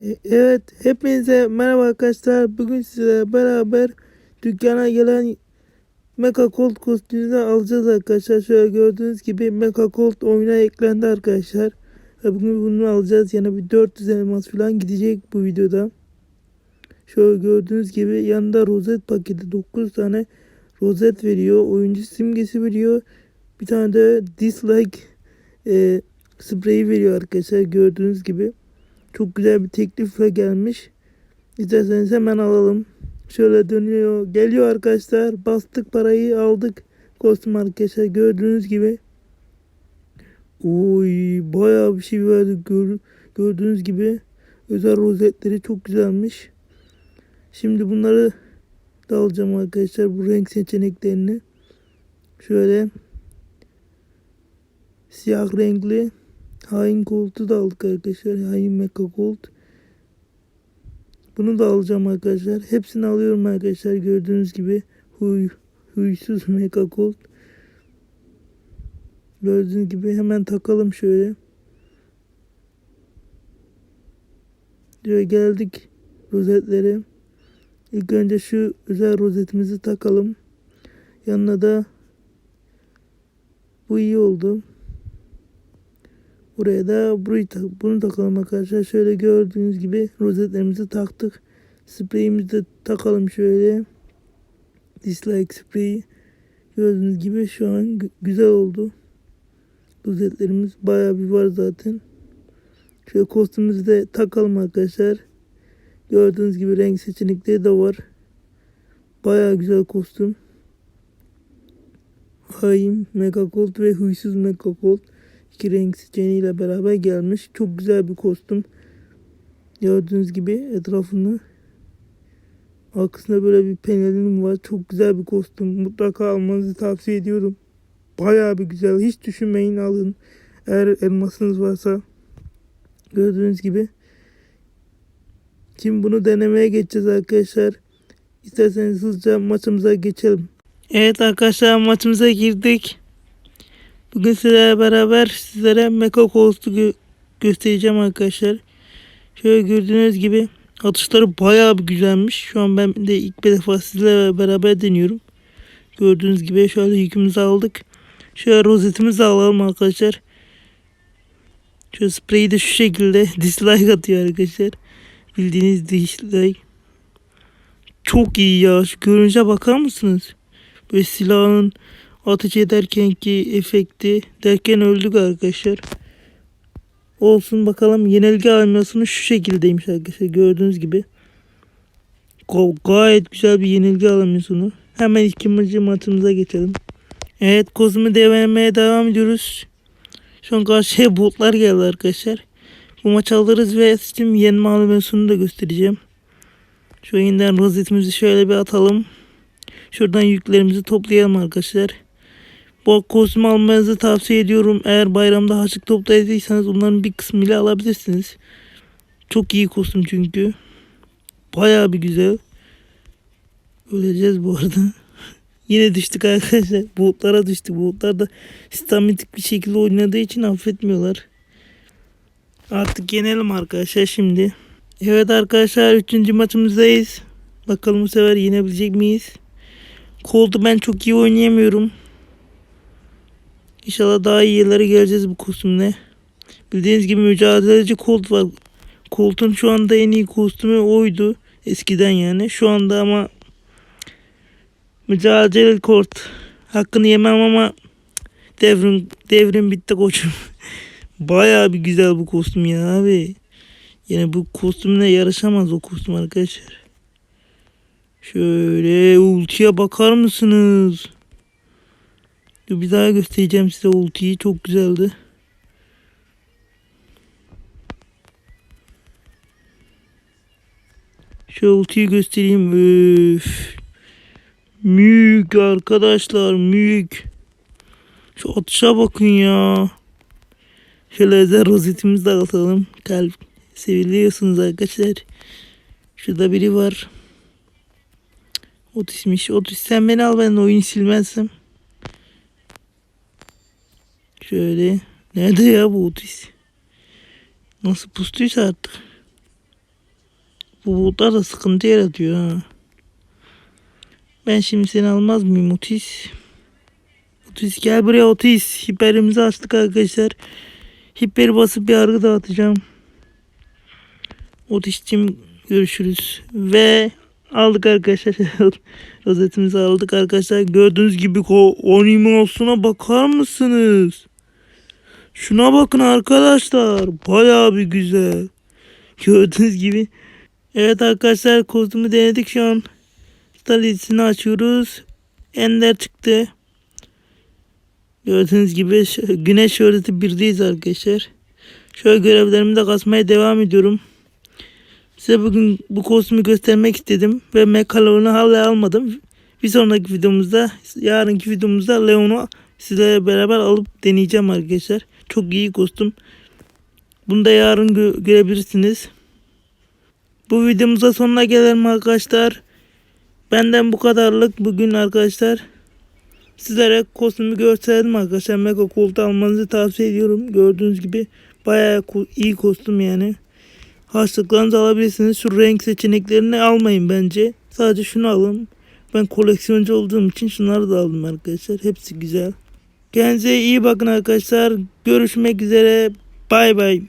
E- Evet, hepinize merhaba arkadaşlar. Bugün size beraber dükkana gelen Mecha Colt kostümünü alacağız arkadaşlar. Şöyle gördüğünüz gibi Mecha Colt oyuna eklendi arkadaşlar. Ve bugün bunu alacağız. Yani bir 400 elmas falan gidecek bu videoda. Şöyle gördüğünüz gibi yanında rozet paketi 9 tane rozet veriyor. Oyuncu simgesi veriyor. Bir tane de dislike e, spreyi veriyor arkadaşlar gördüğünüz gibi. Çok güzel bir teklifle gelmiş. İsterseniz hemen alalım. Şöyle dönüyor. Geliyor arkadaşlar. Bastık parayı aldık. Kostüm arkadaşlar gördüğünüz gibi. Oy bayağı bir şey verdi. Gör, gördüğünüz gibi. Özel rozetleri çok güzelmiş. Şimdi bunları da alacağım arkadaşlar. Bu renk seçeneklerini. Şöyle. Siyah renkli. Hain koltuğu da aldık arkadaşlar. Hain Mecha Colt. Bunu da alacağım arkadaşlar. Hepsini alıyorum arkadaşlar. Gördüğünüz gibi huy, huysuz Mecha Colt. Gördüğünüz gibi hemen takalım şöyle. Şöyle geldik rozetlere. İlk önce şu özel rozetimizi takalım. Yanına da bu iyi oldu. Buraya da burayı tak- bunu takalım arkadaşlar. Şöyle gördüğünüz gibi rozetlerimizi taktık. Spreyimizi de takalım şöyle. Dislike spreyi. Gördüğünüz gibi şu an gü- güzel oldu. Rozetlerimiz bayağı bir var zaten. Şöyle kostümümüzü de takalım arkadaşlar. Gördüğünüz gibi renk seçenekleri de var. Bayağı güzel kostüm. Haim, Mega Gold ve Huysuz Mega Gold iki renk seçeneğiyle beraber gelmiş. Çok güzel bir kostüm. Gördüğünüz gibi etrafını arkasında böyle bir panelin var. Çok güzel bir kostüm. Mutlaka almanızı tavsiye ediyorum. Bayağı bir güzel. Hiç düşünmeyin alın. Eğer elmasınız varsa gördüğünüz gibi. Şimdi bunu denemeye geçeceğiz arkadaşlar. İsterseniz hızlıca maçımıza geçelim. Evet arkadaşlar maçımıza girdik. Bugün sizlerle beraber sizlere Mecha Colts'u gö- göstereceğim arkadaşlar. Şöyle gördüğünüz gibi atışları bayağı bir güzelmiş. Şu an ben de ilk bir defa sizlerle beraber deniyorum. Gördüğünüz gibi şöyle yükümüzü aldık. Şöyle rozetimizi alalım arkadaşlar. Şöyle spreyi de şu şekilde dislike atıyor arkadaşlar. Bildiğiniz dislike. Çok iyi ya. Şu görünüşe bakar mısınız? Böyle silahın ateş ederken ki efekti derken öldük arkadaşlar. Olsun bakalım yenilgi animasyonu şu şekildeymiş arkadaşlar gördüğünüz gibi. Ga- gayet güzel bir yenilgi animasyonu. Hemen ikinci maçımıza geçelim. Evet kozunu denemeye devam ediyoruz. Şu an karşıya botlar geldi arkadaşlar. Bu maç alırız ve Steam yenme animasyonunu da göstereceğim. Şu yeniden rozetimizi şöyle bir atalım. Şuradan yüklerimizi toplayalım arkadaşlar. Bu kostüm almanızı tavsiye ediyorum. Eğer bayramda harçlık topladıysanız onların bir kısmıyla alabilirsiniz. Çok iyi kostüm çünkü. Bayağı bir güzel. Öleceğiz bu arada. Yine düştük arkadaşlar. Botlara düştük. Botlar da sistematik bir şekilde oynadığı için affetmiyorlar. Artık yenelim arkadaşlar şimdi. Evet arkadaşlar 3. maçımızdayız. Bakalım bu sefer yenebilecek miyiz? Cold'u ben çok iyi oynayamıyorum. İnşallah daha iyi yerlere geleceğiz bu kostümle. Bildiğiniz gibi mücadeleci Colt var. Colt'un şu anda en iyi kostümü oydu. Eskiden yani. Şu anda ama mücadeleci Colt. Hakkını yemem ama devrim devrim bitti koçum. Bayağı bir güzel bu kostüm ya abi. Yani bu kostümle yarışamaz o kostüm arkadaşlar. Şöyle ultiye bakar mısınız? Dur bir daha göstereceğim size ultiyi. Çok güzeldi. Şu ultiyi göstereyim. Öf. Mük arkadaşlar mük. Şu atışa bakın ya. Şöyle özel rozetimizi de atalım. Kalp seviliyorsunuz arkadaşlar. Şurada biri var. Otismiş. Otis sen beni al ben oyunu silmezsem. Şöyle. Nerede ya bu Otis? Nasıl pustuysa artık. Bu bulutlar da sıkıntı yaratıyor ha. Ben şimdi seni almaz mıyım Otis? Otis gel buraya Otis. Hiperimizi açtık arkadaşlar. Hiper basıp bir yargı dağıtacağım. Otis'cim görüşürüz. Ve aldık arkadaşlar. Rozetimizi aldık arkadaşlar. Gördüğünüz gibi o animasyona bakar mısınız? Şuna bakın arkadaşlar. Bayağı bir güzel. Gördüğünüz gibi. Evet arkadaşlar kostümü denedik şu an. Stalisini açıyoruz. Ender çıktı. Gördüğünüz gibi güneş şöhreti birdeyiz arkadaşlar. Şöyle görevlerimi de kasmaya devam ediyorum. Size bugün bu kostümü göstermek istedim ve Mekalon'u hala almadım. Bir sonraki videomuzda, yarınki videomuzda Leon'u sizlerle beraber alıp deneyeceğim arkadaşlar. Çok iyi kostüm. Bunu da yarın gö- görebilirsiniz. Bu videomuza sonuna gelelim arkadaşlar. Benden bu kadarlık bugün arkadaşlar. Sizlere kostümü gösterdim arkadaşlar. Mega Colt almanızı tavsiye ediyorum. Gördüğünüz gibi bayağı iyi kostüm yani. Harçlıklarınızı alabilirsiniz. Şu renk seçeneklerini almayın bence. Sadece şunu alın. Ben koleksiyoncu olduğum için şunları da aldım arkadaşlar. Hepsi güzel. Kendinize iyi bakın arkadaşlar. Görüşmek üzere. Bay bay.